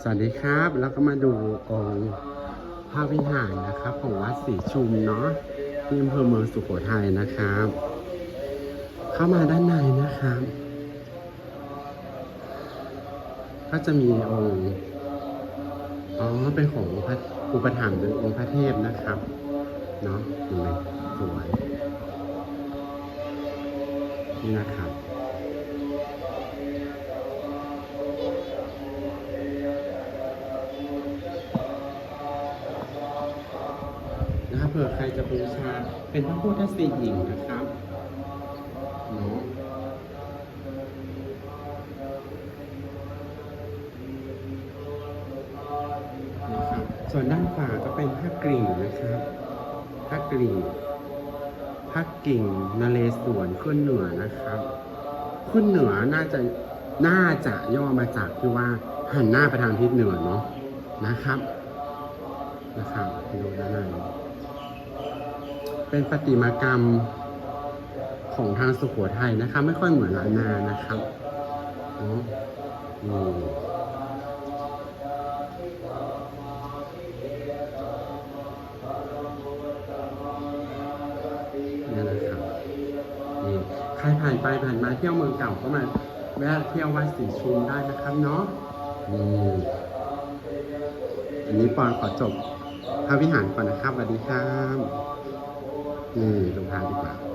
สวัสดีครับแล้วก็มาดูองค์พระวิหารนะครับ ของวัดศรีชุมเนาะที่อำเภอเมืองสุโขทัยนะครับ เข้ามาด้านในนะครับ ก็จะมีองค์อ๋อเป็นของพระอุปถัมภ์โดยอองค์พระเทพนะครับเนาะเห็นไหมสวยนี่นะครับ เผื่อใครจะบูชา เป็นพระพุทธสีหญิงนะครับเนาะนะครับ ส่วนด้านขวาก็เป็นผ้ากริ่งนะครับผ้ากริ่งผ้ากิ่งนเรศวรขึ้นเหนือนะครับ ขึ้นเหนือน่าจะน่าจะย่อมาจากที่ว่าหันหน้าไปทางทิศเหนือเนาะนะครับนะครับดูด้านใน เป็นประติมากรรมของทางสุโขทัยนะครับไม่ค่อยเหมือนล้านนานะครับเนาะนี่นี่นะครับนี่ใครผ่านไปผ่านมาเที่ยวเมืองเก่าก็มาแวะเที่ยววัดศรีชุมได้นะครับเนาะนี่อันนี้ปอนขอจบ พระวิหารก่อนนะครับสวัสดีครับนี่ลงทางดีกว่า